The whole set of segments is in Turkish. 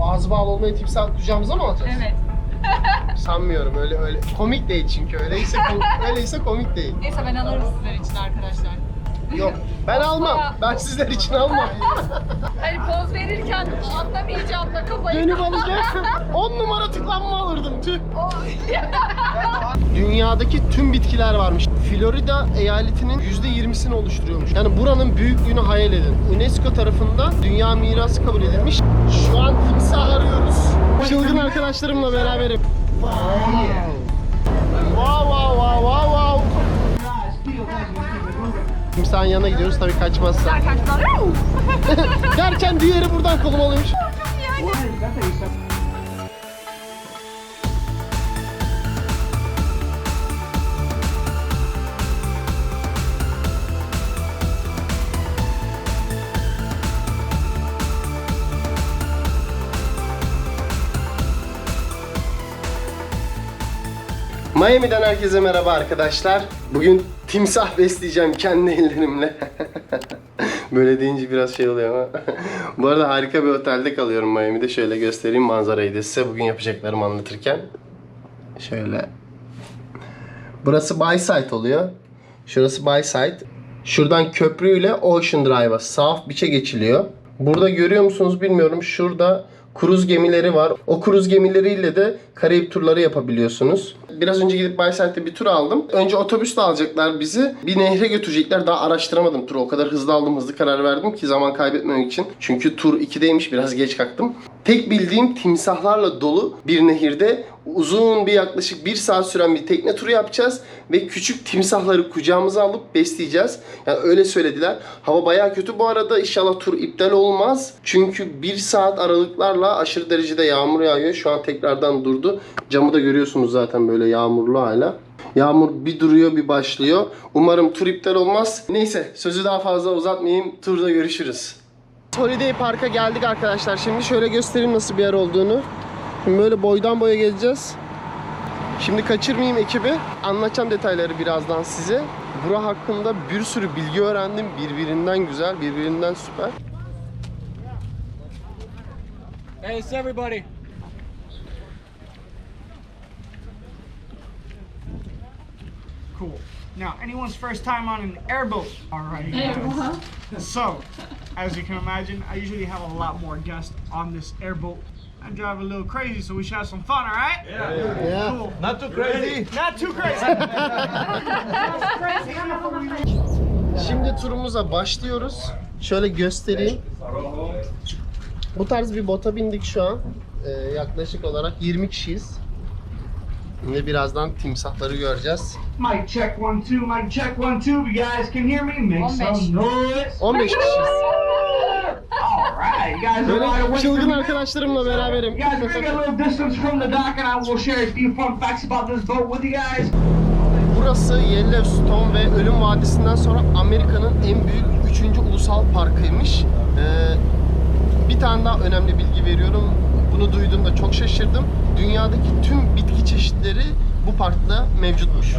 ağzı bağlı olmayan timsah kucağımıza mı alacağız? Evet. Sanmıyorum öyle öyle. Komik değil çünkü öyleyse öyleyse komik değil. Neyse ben alırım sizler için arkadaşlar. Yok ben almam. Ben sizler için almam. Hani poz verirken anlamayacağım da kafayı Beni balık 10 numara tıklanma alırdım tüh. Dünyadaki tüm bitkiler varmış. Florida eyaletinin %20'sini oluşturuyormuş. Yani buranın büyüklüğünü hayal edin. UNESCO tarafından dünya mirası kabul edilmiş. Şu an timsah arıyoruz. Çılgın arkadaşlarımla beraberim. Wow. Wow wow wow wow wow. Timsahın yanına gidiyoruz tabii kaçmazsa. Arkadaşlar. Derken diğeri buradan kolum alıyormuş. Miami'den herkese merhaba arkadaşlar. Bugün timsah besleyeceğim kendi ellerimle. Böyle deyince biraz şey oluyor ama. Bu arada harika bir otelde kalıyorum Miami'de. Şöyle göstereyim manzarayı da size bugün yapacaklarımı anlatırken. Şöyle. Burası Bayside oluyor. Şurası Bayside. Şuradan köprüyle Ocean Drive'a South Beach'e geçiliyor. Burada görüyor musunuz bilmiyorum. Şurada kruz gemileri var. O kruz gemileriyle de Karayip turları yapabiliyorsunuz. Biraz önce gidip Bayside'de bir tur aldım. Önce otobüsle alacaklar bizi. Bir nehre götürecekler. Daha araştıramadım turu. O kadar hızlı aldım, hızlı karar verdim ki zaman kaybetmemek için. Çünkü tur 2'deymiş. Biraz geç kalktım. Tek bildiğim timsahlarla dolu bir nehirde uzun bir yaklaşık bir saat süren bir tekne turu yapacağız ve küçük timsahları kucağımıza alıp besleyeceğiz. Yani öyle söylediler. Hava bayağı kötü bu arada. İnşallah tur iptal olmaz. Çünkü bir saat aralıklarla aşırı derecede yağmur yağıyor. Şu an tekrardan durdu. Camı da görüyorsunuz zaten böyle yağmurlu hala. Yağmur bir duruyor bir başlıyor. Umarım tur iptal olmaz. Neyse sözü daha fazla uzatmayayım. Turda görüşürüz. Holiday Park'a geldik arkadaşlar. Şimdi şöyle göstereyim nasıl bir yer olduğunu. Şimdi böyle boydan boya gezeceğiz. Şimdi kaçırmayayım ekibi. Anlatacağım detayları birazdan size. Bura hakkında bir sürü bilgi öğrendim. Birbirinden güzel, birbirinden süper. Hey, it's everybody. Cool. Now, anyone's first time on an airboat? Alrighty, guys. So, as you can imagine, I usually have a lot more guests on this airboat. I drive a little crazy, so we should have some fun, alright? Ya. Cool. Not too crazy. Not too crazy. Şimdi turumuza başlıyoruz. Şöyle göstereyim. Bu tarz bir bota bindik şu an. Ee, yaklaşık olarak 20 kişiyiz. Şimdi birazdan timsahları göreceğiz. Mic check one two, mic check one two. You guys can hear me? Make 15. some noise. 15 kişiyiz. Alright, you guys are wide Böyle çılgın arkadaşlarımla beraberim. You guys, we're gonna get a little distance from the dock, and I will share a few fun facts about this boat with you guys. Burası Yellowstone ve Ölüm Vadisi'nden sonra Amerika'nın en büyük 3. ulusal parkıymış. Ee, bir tane daha önemli bilgi veriyorum. Bunu duyduğumda çok şaşırdım. Dünyadaki tüm bitki çeşitleri bu parkta mevcutmuş.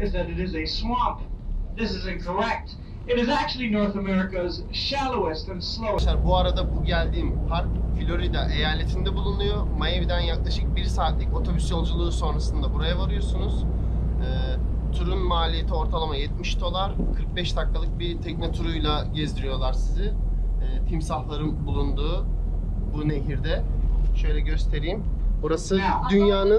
İs that it is a swamp. This is incorrect. It is actually North America's shallowest and slowest. Arkadaşlar bu arada bu geldiğim park Florida eyaletinde bulunuyor. Miami'den yaklaşık 1 saatlik otobüs yolculuğu sonrasında buraya varıyorsunuz. Ee, turun maliyeti ortalama 70 dolar. 45 dakikalık bir tekne turuyla gezdiriyorlar sizi. Ee, timsahların bulunduğu bu nehirde. Şöyle göstereyim. Burası dünyanın...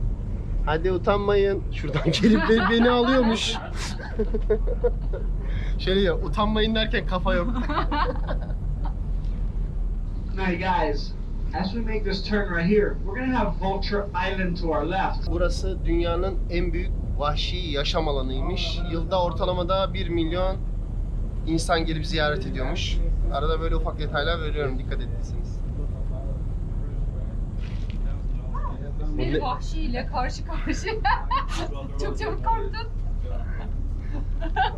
Hadi utanmayın. Şuradan gelip beni, beni alıyormuş. Şöyle ya utanmayın derken kafa yok. Now, guys, as we make this turn right here, we're gonna have Vulture Island to our left. Burası dünyanın en büyük vahşi yaşam alanıymış. Yılda ortalamada 1 milyon insan gelip ziyaret ediyormuş. Arada böyle ufak detaylar veriyorum dikkat ettiyseniz. Bir ne- vahşiyle karşı karşıya. Çok çabuk korktun.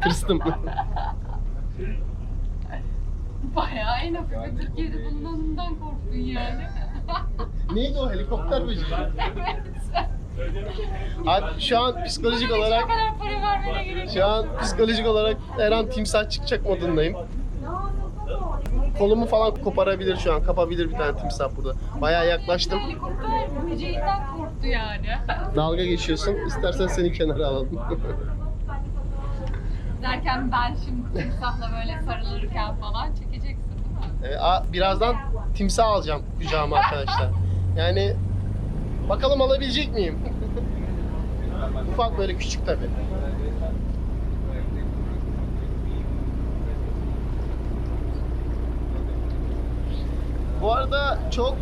Tırstım. Bayağı en hafifi Türkiye'de bulunanından korktun yani. Neydi o helikopter böceği? evet. Abi şu an psikolojik hiç olarak ne kadar para vermene gerek yok. şu an psikolojik olarak her an timsah çıkacak modundayım. Kolumu falan koparabilir şu an. Kapabilir bir tane timsah burada. Bayağı yaklaştım. Helikopter böceğinden korktu yani. Dalga geçiyorsun. İstersen seni kenara alalım. Derken ben şimdi timsahla böyle sarılırken falan çekeceksin değil mi? Evet, a- birazdan timsah alacağım kucağıma arkadaşlar. Yani bakalım alabilecek miyim? Ufak böyle küçük tabi. Bu arada çok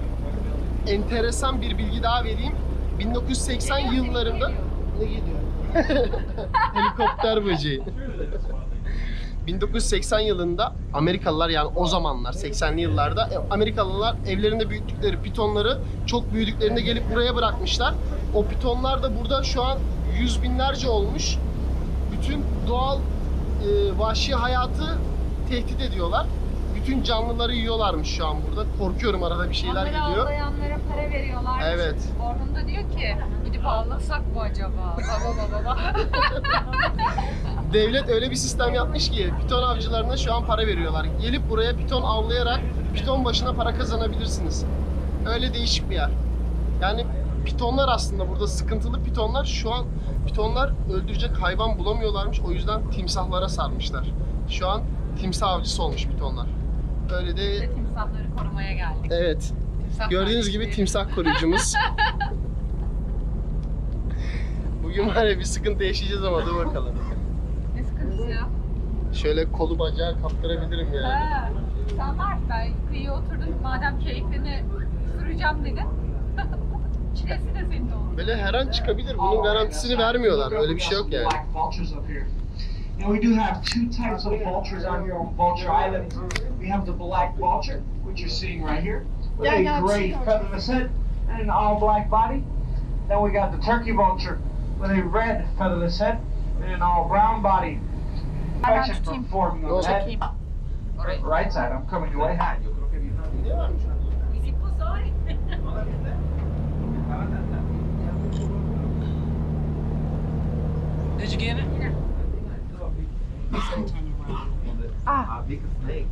enteresan bir bilgi daha vereyim. 1980 yıllarında ne geliyor? Helikopter böceği. 1980 yılında Amerikalılar yani o zamanlar 80'li yıllarda e, Amerikalılar evlerinde büyüttükleri pitonları çok büyüdüklerinde gelip buraya bırakmışlar. O pitonlar da burada şu an yüz binlerce olmuş. Bütün doğal e, vahşi hayatı tehdit ediyorlar. Bütün canlıları yiyorlarmış şu an burada. Korkuyorum arada bir şeyler Onları geliyor. avlayanlara para veriyorlar. Evet. Orhun da diyor ki gidip avlasak mı acaba? Baba baba baba. Devlet öyle bir sistem yapmış ki piton avcılarına şu an para veriyorlar. Gelip buraya piton avlayarak piton başına para kazanabilirsiniz. Öyle değişik bir yer. Yani pitonlar aslında burada sıkıntılı pitonlar şu an pitonlar öldürecek hayvan bulamıyorlarmış. O yüzden timsahlara sarmışlar. Şu an timsah avcısı olmuş pitonlar. Öyle de Biz de timsahları korumaya geldik. evet. Timsah Gördüğünüz gibi kardeşleri. timsah koruyucumuz. Bugün var ya bir sıkıntı yaşayacağız ama dur bakalım. Ne sıkıntısı ya? Şöyle kolu bacağı kaptırabilirim yani. Ha, sen var ben kıyıya oturdun madem keyfini süreceğim dedin. Çilesi de senin oldu. Böyle her an çıkabilir. Bunun garantisini vermiyorlar. Öyle bir şey yok yani. Now we do have two types of vultures out here on Vulture Island. We have the black vulture, which you're seeing right here, with Yeah, a yeah, gray featherless head and an all black body. Then we got the turkey vulture with a red featherless head and an all brown body. Ben Infection tutayım. from forming on the head. Çekeyim. Orayı. Right side, I'm coming your way. Bizi kuzey. Did you get it? Ah. Big snake.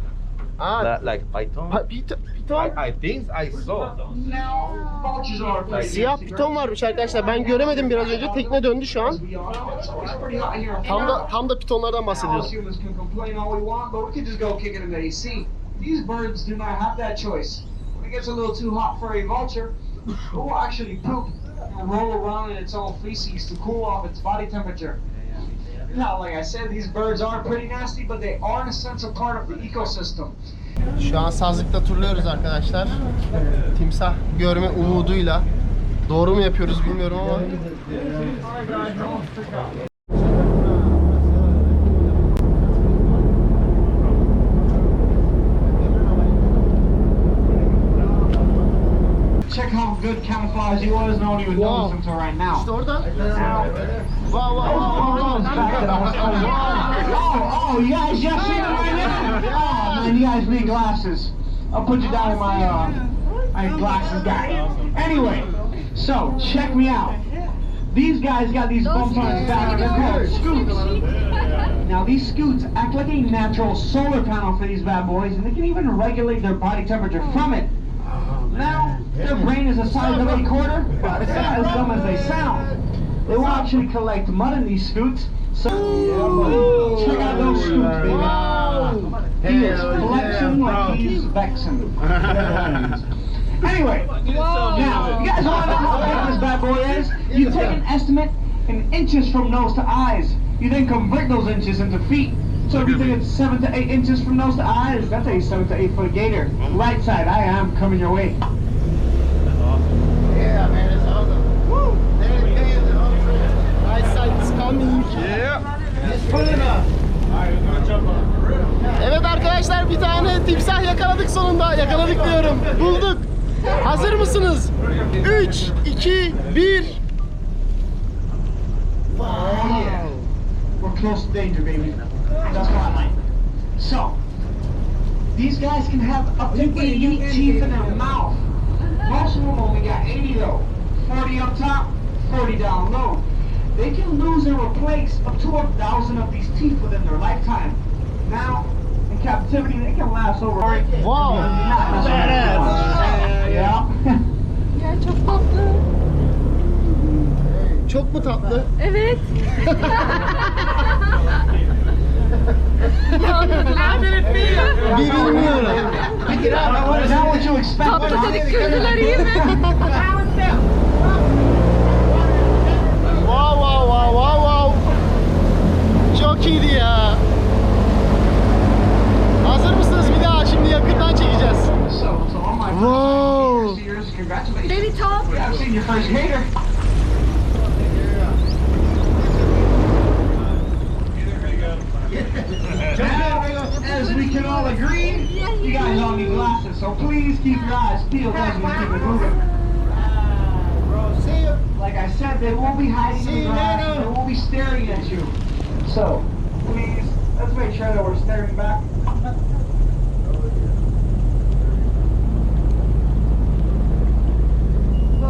Aa, Like, like python? pa- pit- piton. I, I think I saw. Now, vultures are pretty Siyah piton varmış arkadaşlar. Ben göremedim biraz önce. Tekne döndü şu an. Tam da tam da pitonlardan bahsediyoruz. These birds do not have that choice. When it gets a little too hot for a vulture, it will actually poop and roll around in its own feces to cool off its body temperature. Now, like I said, these birds are pretty nasty, but they are an essential part of the ecosystem. Şu an sazlıkta turluyoruz arkadaşlar. Timsah görme umuduyla. Doğru mu yapıyoruz bilmiyorum ama. Check how good camouflage he was, no one even Wow. noticed until right now. İşte orada. Now, Wow wow wow wow. Oh, oh, you guys just seen it right now? Oh, man, you guys need glasses. I'll put you down in my, uh, my glasses guy. Anyway, so, check me out. These guys got these bumps on his back, they're called scoots. Now, these scoots act like a natural solar panel for these bad boys, and they can even regulate their body temperature from it. Now, their brain is the size of a quarter, but it's not as dumb as they sound. They will actually collect mud in these scoots. So, check out those scoots, baby. He is flexing like he's vexing. anyway, now, you guys to know how big this bad boy is? You take an estimate in inches from nose to eyes. You then convert those inches into feet. So if you think it's seven to eight inches from nose to eyes, that's a seven to eight foot gator. Right side, I am coming your way. Mısınız? 3, 2, 1. We're close to danger, baby. That's my line. So, these guys can have up to 80 teeth in their mouth. Most of them only got 80 though. 40 up top, 40 down low. They can lose and replace up to a thousand of these teeth within their lifetime. Now, in captivity, they can last over. Wow. Yeah. Ya çok tatlı. Çok mu tatlı? Evet. Bir bilmiyorum. Is that what you expect? Tatlı dedik kırdılar iyi mi? Wow wow wow wow wow. Çok iyiydi ya. Hazır mısınız bir daha? Şimdi yakından çekeceğiz. So, so all my Wow. Congratulations. Baby top. I've seen your first hater. As we can all agree, you guys all need glasses, so please keep your eyes peeled as we keep it moving. Like I said, they won't be hiding in the grass, they won't be staring at you. So, please, let's make sure that we're staring back.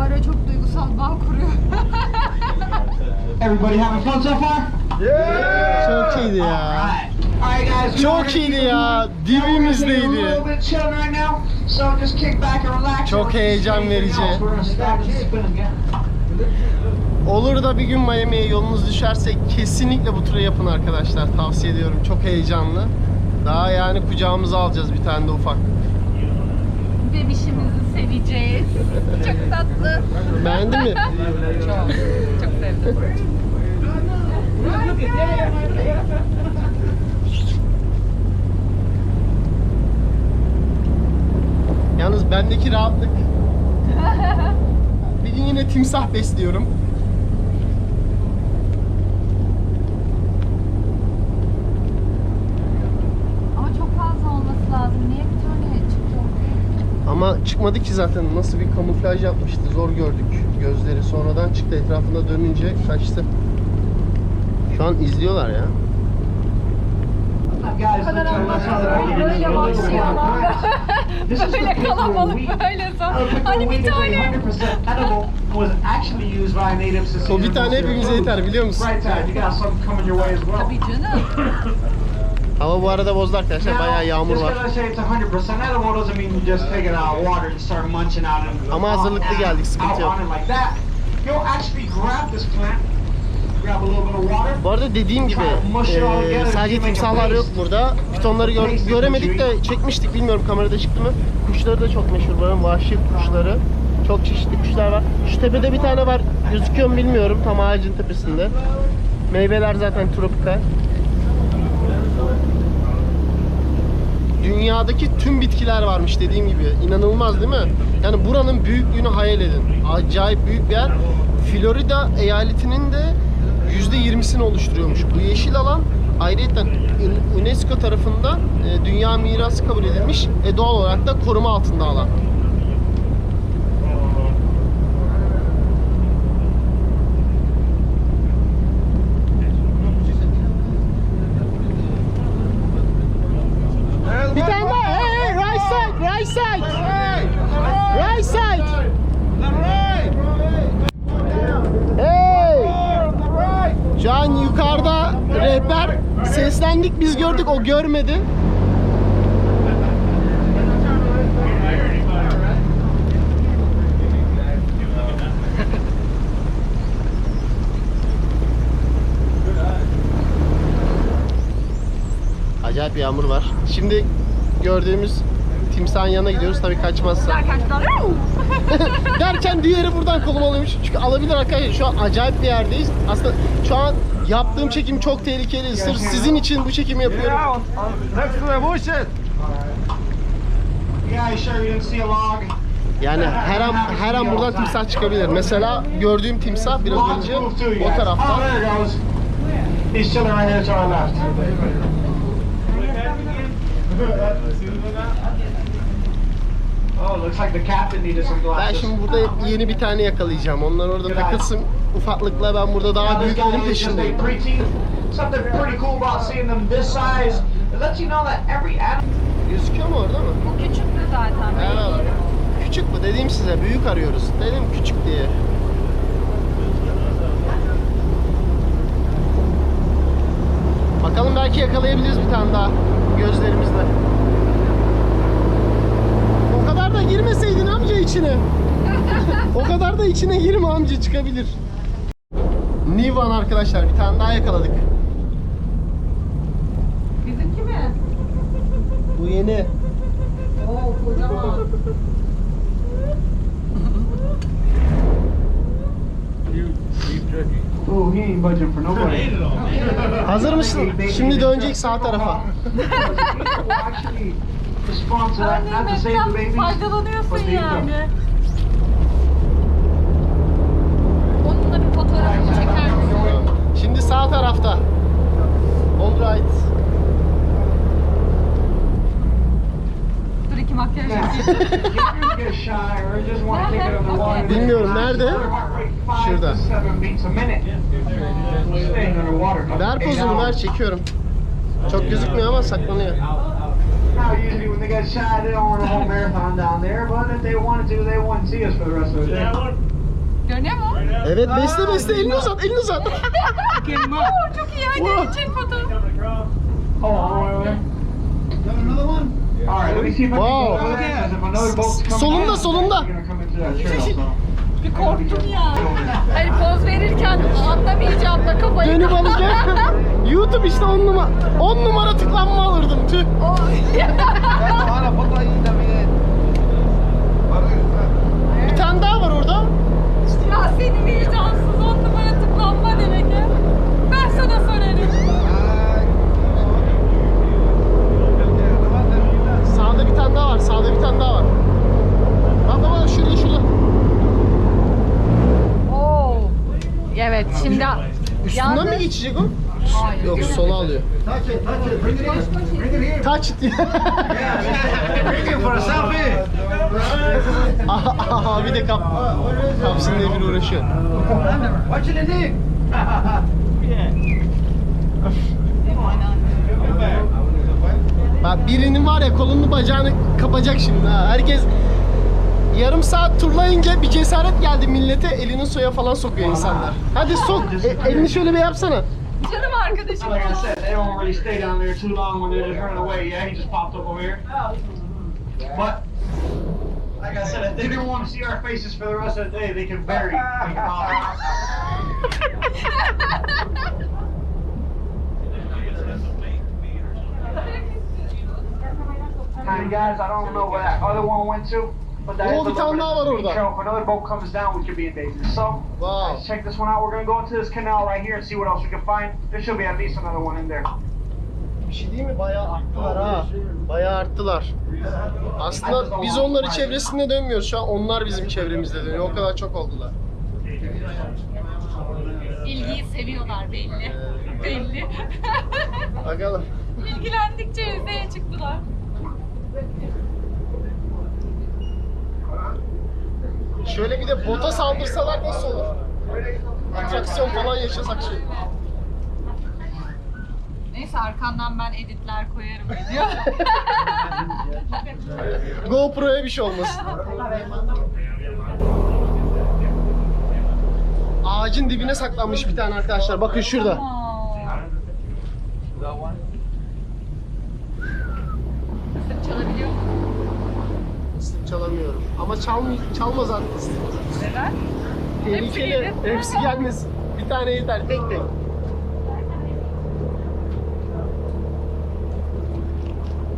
Ara çok duygusal bağ kuruyor. Everybody having fun so far? Çok iyiydi ya. Alright guys. Çok iyiydi ya. Dibimizdeydi. Right. Çok heyecan verici. Olur da bir gün Miami'ye yolunuz düşerse kesinlikle bu turu yapın arkadaşlar. Tavsiye ediyorum. Çok heyecanlı. Daha yani kucağımıza alacağız bir tane de ufak. Bebişimizi seveceğiz. Çok tatlı. Beğendin mi? Çok. Çok sevdim. Yalnız bendeki rahatlık. Bir gün yine timsah besliyorum. Ama çok fazla olması lazım. Niye bir tane çıktı? Ama çıkmadı ki zaten. Nasıl bir kamuflaj yapmıştı. Zor gördük gözleri. Sonradan çıktı. Etrafında dönünce kaçtı. Şu an izliyorlar ya. Bu kadar let's- Böyle vahşi Böyle kalabalık böyle zor. Uh, Hani bir tane. 100% edible was actually used by natives to O bir tane hepimize yeter biliyor musun? Well. Tabii canım. Hava bu arada bozdu arkadaşlar. Bayağı yağmur var. because I say it's 100% edible doesn't mean you just take it out of water and start munching out of Ama hazırlıklı geldik, sıkıntı yok. Bu arada dediğim gibi e, sadece timsahlar yok burada. Pitonları gör- göremedik de çekmiştik bilmiyorum kamerada çıktı mı. Kuşları da çok meşhur buranın vahşi kuşları. Çok çeşitli kuşlar var. Şu tepede bir tane var. Gözüküyor mu bilmiyorum. Tam ağacın tepesinde. Meyveler zaten tropikal. Dünyadaki tüm bitkiler varmış dediğim gibi. İnanılmaz değil mi? Yani buranın büyüklüğünü hayal edin. Acayip büyük bir yer. Florida eyaletinin de %20'sini oluşturuyormuş. Bu yeşil alan ayrıca UNESCO tarafından e, dünya mirası kabul edilmiş. E, doğal olarak da koruma altında alan. Bir tane daha. Hey, hey, right side, right side. Right side. Hey. Şu an yukarıda rehber seslendik biz gördük o görmedi. Acayip bir yağmur var. Şimdi gördüğümüz timsahın yanına gidiyoruz tabii kaçmazsa. Derken diğeri buradan kolum alıyormuş. Çünkü alabilir arkadaşlar. Şu an acayip bir yerdeyiz. Aslında şu an yaptığım çekim çok tehlikeli. Sırf sizin için bu çekimi yapıyorum. Next to the bushes. Yeah, you sure didn't see a log? Yani her an her an buradan timsah çıkabilir. Mesela gördüğüm timsah biraz önce o tarafta. Oh, looks like the captain needed some Ben şimdi burada yeni bir tane yakalayacağım. Onlar orada takılsın. Ufaklıkla ben burada daha guy büyüklerin peşindeyim. preteen. Something pretty cool about seeing them this size. It lets you know that every animal. Gözüküyor mu orada mı? Bu küçüktü zaten. Belli. küçük mü? Dediğim size büyük arıyoruz. Dedim küçük diye. Bakalım belki yakalayabiliriz bir tane daha gözlerimizle. O kadar da girmeseydin amca içine. o kadar da içine girme amca çıkabilir. Nivan arkadaşlar bir tane daha yakaladık. Bizimki mi? Bu yeni. Oo kocaman. Oh, he ain't budging for nobody. Hazır mısın? Şimdi dönecek sağ tarafa. Actually, respond to that, not to save the Nimetten babies. faydalanıyorsun but to eat them. yani. Onunla bir fotoğrafını çeker misin? Şimdi sağ tarafta. All right. Dur iki makyaj yapayım. Bilmiyorum, nerede? Şurada. to seven beats a minute. Staying underwater. Ver Eight pozunu ver çekiyorum. Çok gözükmüyor ama saklanıyor. Now, usually when they get shy, they don't want a whole marathon down there, but if they wanted to, they wouldn't see us for the rest of the day. Görünüyor mu? Evet besle besle elini uzat elini uzat. Oo, çok iyi hadi çek can Wow. Solunda, solunda. Bir korktum ya. Hani poz verirken anlamayacağım da kafayı. Dönüp alacak. YouTube işte on numara. 10 numara tıklanma alırdım tüh. Bir tane daha var orada. ya seni vicdansız on numara tıklanma demek ya. Ben sana sorarım. Sağda bir tane daha var. Sağda bir tane daha var. Bak bak bak şurada şurada. Oo. Evet şimdi Üstünden Yalnız- mi geçecek o? Hayır. Yok sola alıyor. Touch it, touch it. Bring it in. Bring it here. Touch it. Bring it for a selfie. De kap, kapsın diye bir uğraşıyor. Watch it in there. Bak birinin var ya kolunu bacağını kapacak şimdi ha. Herkes yarım saat turlayınca bir cesaret geldi millete elini suya falan sokuyor insanlar. Hadi sok. E, elini şöyle bir yapsana. Canım arkadaşım. Like I said, they don't really stay down there too long when they're just running away. Yeah, he just popped up over here. But like I said, if they didn't want to see our faces for the rest of the day, they can out. Hi guys, I don't know where that other one went to, Oo, bir tane daha var orada. If another boat comes down, we could be in danger. So Wow. let's check this one out. We're gonna go into this canal right here and see what else we can find. There should be at least another one in there. Bir şey değil mi? Bayağı arttılar ha. Bayağı arttılar. Aslında biz onların çevresinde dönmüyoruz. Şu an onlar bizim çevremizde dönüyor. O kadar çok oldular. İlgiyi seviyorlar belli. Belli. Bakalım. İlgilendikçe yüzeye çıktılar. Şöyle bir de bota saldırsalar nasıl olur? Atraksiyon falan yaşasak şey. Neyse arkandan ben editler koyarım video. GoPro'ya bir şey olmasın. Ağacın dibine saklanmış bir tane arkadaşlar. Bakın şurada. Çalamıyorum. Ama çal, çalmaz artık ıslık. Neden? Tehlikeli. Hepsi gelmesin. Bir tane yeter. Tek tek.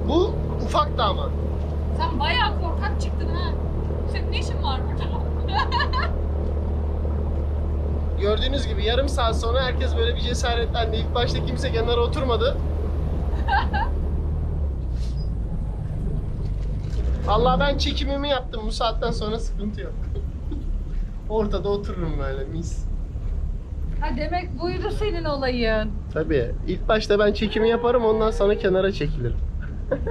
Bu ufaktı ama. Sen bayağı korkak çıktın ha. Senin ne işin var burada? Gördüğünüz gibi yarım saat sonra herkes böyle bir cesaretlendi. İlk başta kimse kenara oturmadı. Vallahi ben çekimimi yaptım. Bu saatten sonra sıkıntı yok. Ortada otururum böyle mis. ha demek buydu senin olayın. Tabii. İlk başta ben çekimi yaparım ondan sonra kenara çekilirim.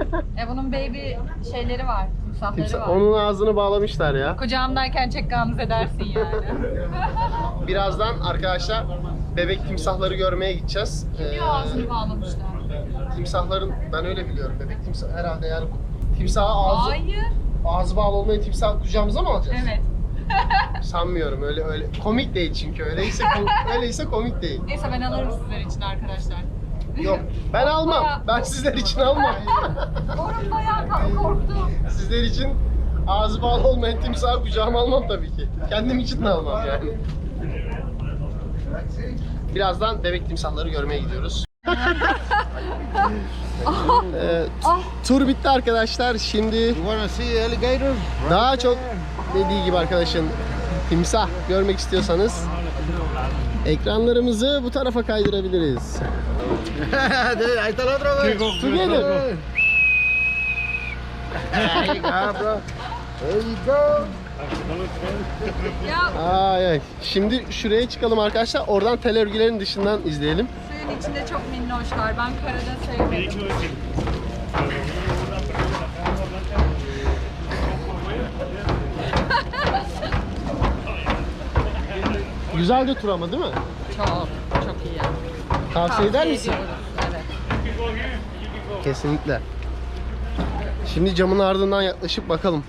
E bunun baby şeyleri var. Timsahları Timsah- var. onun ağzını bağlamışlar ya. Kucağımdayken çek gamze edersin yani. Birazdan arkadaşlar bebek timsahları görmeye gideceğiz. Ee, ağzını bağlamışlar? timsahların ben öyle biliyorum bebek timsah herhalde yani timsaha ağzı Hayır. ağzı bağlı olmayan timsah kucağımıza mı alacağız? Evet. Sanmıyorum öyle öyle komik değil çünkü öyleyse kom- öyleyse komik değil. Neyse ben alırım sizler için arkadaşlar. Yok ben almam. Ben sizler için almam. Orun bayağı ka- korktum. sizler için ağzı bağlı olmayan timsahı kucağıma almam tabii ki. Kendim için de almam yani. Birazdan bebek timsahları görmeye gidiyoruz. Ee, tur bitti arkadaşlar. Şimdi You wanna see alligator? daha çok dediği gibi arkadaşın timsah görmek istiyorsanız ekranlarımızı bu tarafa kaydırabiliriz. Ahí está. Together. There you go, bro. There you go. Ya Ay ay. Şimdi şuraya çıkalım arkadaşlar. Oradan tel örgülerin dışından izleyelim. Suyun içinde çok minnoşlar. Ben karada sevmedim. Güzel de tur ama değil mi? Çok, çok iyi. Tavsiye eder misin? Evet. Kesinlikle. Şimdi camın ardından yaklaşıp bakalım.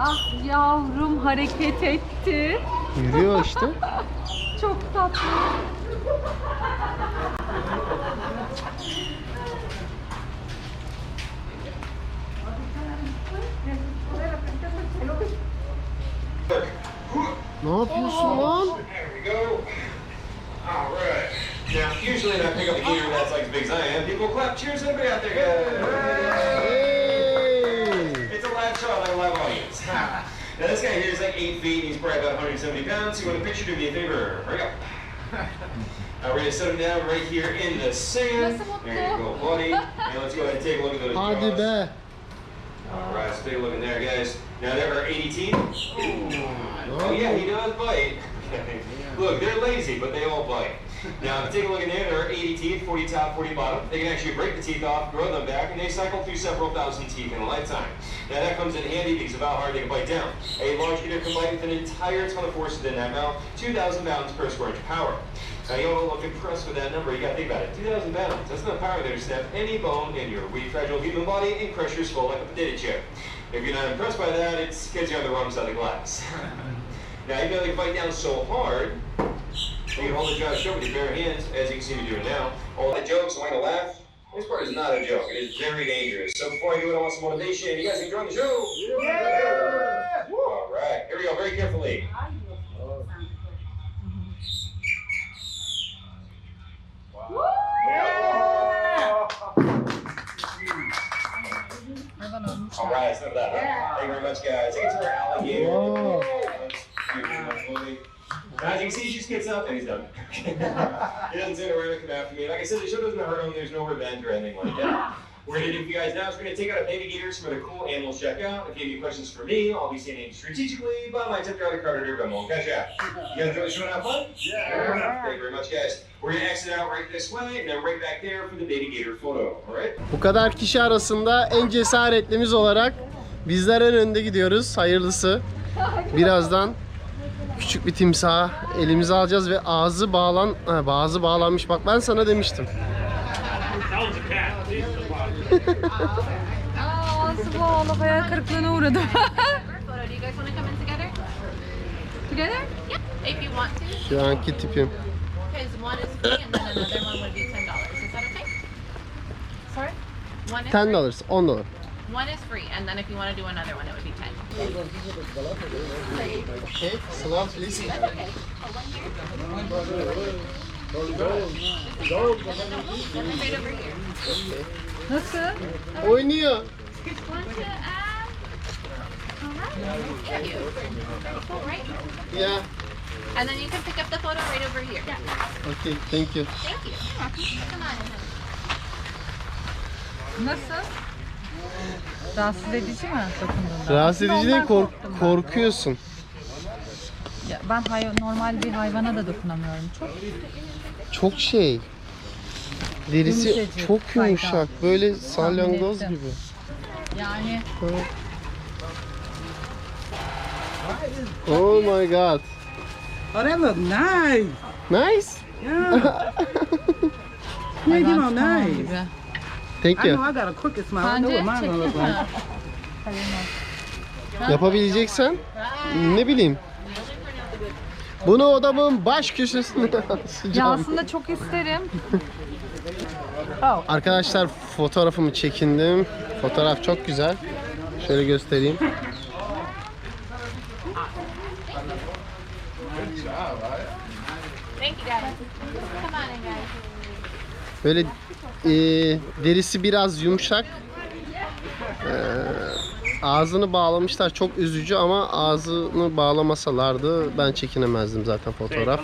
Ah yavrum hareket etti. Yürüyor işte. Çok tatlı. Ne yapıyorsun lan? Now, usually when I pick up a gear that's like as big as I am, people clap. Cheers, everybody out there. Hey! It's a live shot, like a live audience. Now, this guy here is like 8 feet, and he's probably about 170 pounds. So you want a picture, do me a favor. Hurry up. Uh, we're going to set him down right here in the sand. There you go, buddy. Now, let's go ahead and take a look at those Hadi jaws. be. All right, so take a look in there, guys. Now, there are 80 teeth. Oh yeah, he does bite. Look, they're lazy, but they all bite. Now, if you take a look in there. There are 80 teeth, 40 top, 40 bottom. They can actually break the teeth off, grow them back, and they cycle through several thousand teeth in a lifetime. Now, that comes in handy because of how hard they can bite down. A large eater can bite with an entire ton of force within that mouth, 2,000 pounds per square inch of power. Now, you don't look impressed with that number. You got to think about it. 2,000 pounds. That's enough power there to snap any bone in your weak, fragile human body and crush your skull like a potato chip. If you're not impressed by that, it's because you're on the wrong side of the glass. now, even though they bite down so hard, you can hold the jaw shut with your bare hands, as you can see me doing now. All the jokes, I'm going to laugh. This part is not a joke. It is very dangerous. So before I do it, I want some motivation. You guys enjoying the show? Yeah! All right. Here we go. Very carefully. Hayvan ölmüş. All right, enough of that. Huh? Thank you very much, guys. Take it to our alligator. Wow. Now, as you can see, he just gets up and he's done. he doesn't turn around and come after me. Like I said, the show doesn't hurt him. There's no revenge or anything like that. We're gonna do for you guys now is we're gonna take out a baby gator, some other cool animals check out. If you have any questions for me, I'll be standing strategically by my tip out of Carter Derby. We'll catch ya. You guys enjoy the show and have fun? Yeah. Thank you very much, guys. We're gonna exit out right this way and then right back there for the baby gator photo. All right? Bu kadar kişi arasında en cesaretlimiz olarak bizler en önde gidiyoruz. Hayırlısı. Birazdan küçük bir timsah elimize alacağız ve ağzı bağlan ha, ağzı bağlanmış. Bak ben sana demiştim. Ağzı bağlı hayal kırıklığına uğradım. Şu anki tipim. ten dollars. Is that okay? Sorry. One is 10 free. dollars, 10 dolar. One is free, and then if you want to do another one, it would be ten. Okay, slow please. Right over here. Nasıl? Oynuyor. Want to add? Alright. Thank you. Cool, right? Ya. And then you can pick up the photo right over here. Okay, thank you. Thank you. Come on. Nasıl? Rahatsız edici mi dokunduğunda? Rahatsız edici değil, kork- korktum ben. korkuyorsun. Ya ben hay- normal bir hayvana da dokunamıyorum çok. Çok şey. Derisi Yumuşacık, çok faydalı. yumuşak. Böyle salyangoz ettim. gibi. Yani Oh my god. Oh, that look nice. Nice. Yeah. you know, hayvan nice. gibi. Thank I you. know I got a crooked smile. I know Bence what mine gonna look like. Yapabileceksen ne bileyim. Bunu odamın baş köşesine Ya asacağım. aslında çok isterim. Arkadaşlar fotoğrafımı çekindim. Fotoğraf çok güzel. Şöyle göstereyim. Böyle e, derisi biraz yumuşak. E, ağzını bağlamışlar. Çok üzücü ama ağzını bağlamasalardı ben çekinemezdim zaten fotoğraf.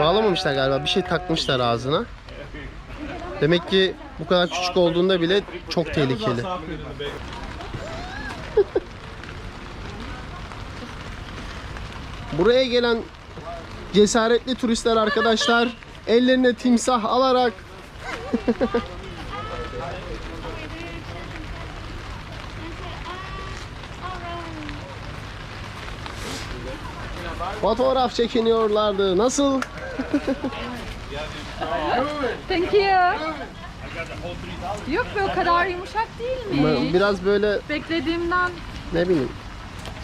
Bağlamamışlar galiba. Bir şey takmışlar ağzına. Demek ki bu kadar küçük olduğunda bile çok tehlikeli. Buraya gelen cesaretli turistler arkadaşlar ellerine timsah alarak fotoğraf çekiniyorlardı. Nasıl? Thank you. Yok be o kadar yumuşak değil mi? Biraz böyle Beklediğimden ne bileyim.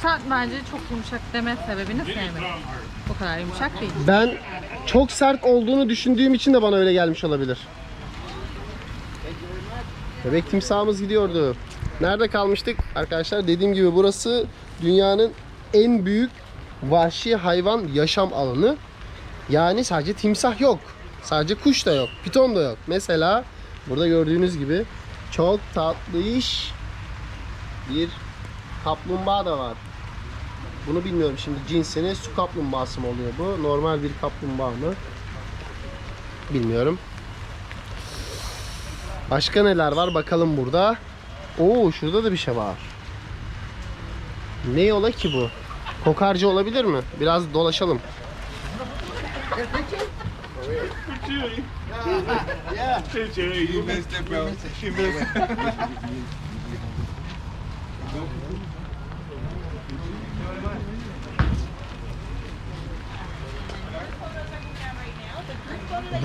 sen bence çok yumuşak deme sebebini sevmedim. Kadar yumuşak değil. Ben çok sert olduğunu düşündüğüm için de bana öyle gelmiş olabilir. Bebek timsahımız gidiyordu. Nerede kalmıştık arkadaşlar? Dediğim gibi burası dünyanın en büyük vahşi hayvan yaşam alanı. Yani sadece timsah yok. Sadece kuş da yok. Piton da yok. Mesela burada gördüğünüz gibi çok tatlış bir kaplumbağa da var. Bunu bilmiyorum şimdi cinsini su kaplumbağası mı oluyor bu? Normal bir kaplumbağa mı? Bilmiyorum. Başka neler var bakalım burada. Oo şurada da bir şey var. Ne ola ki bu? Kokarca olabilir mi? Biraz dolaşalım.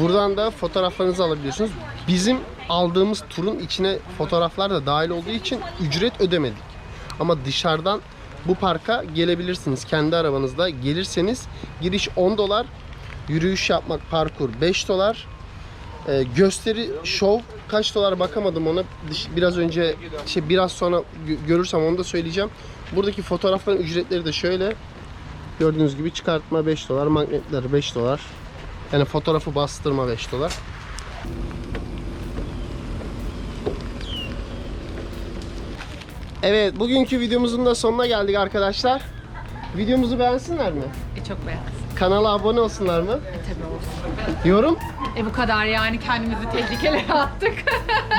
Buradan da fotoğraflarınızı alabiliyorsunuz. Bizim aldığımız turun içine fotoğraflar da dahil olduğu için ücret ödemedik. Ama dışarıdan bu parka gelebilirsiniz. Kendi arabanızda gelirseniz giriş 10 dolar. Yürüyüş yapmak parkur 5 dolar. Ee, gösteri show kaç dolar bakamadım ona. Biraz önce şey biraz sonra gö- görürsem onu da söyleyeceğim. Buradaki fotoğrafların ücretleri de şöyle. Gördüğünüz gibi çıkartma 5 dolar, magnetler 5 dolar. Yani fotoğrafı bastırma 5 dolar. Evet, bugünkü videomuzun da sonuna geldik arkadaşlar. Videomuzu beğensinler mi? E, çok beğendim. Kanala abone olsunlar mı? Tabii olsun. Yorum? E bu kadar yani kendimizi tehlikelere attık.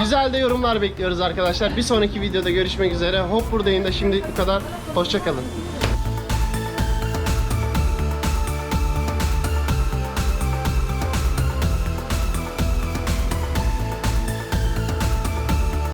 Güzel de yorumlar bekliyoruz arkadaşlar. Bir sonraki videoda görüşmek üzere. Hop buradayım da şimdilik bu kadar. Hoşçakalın.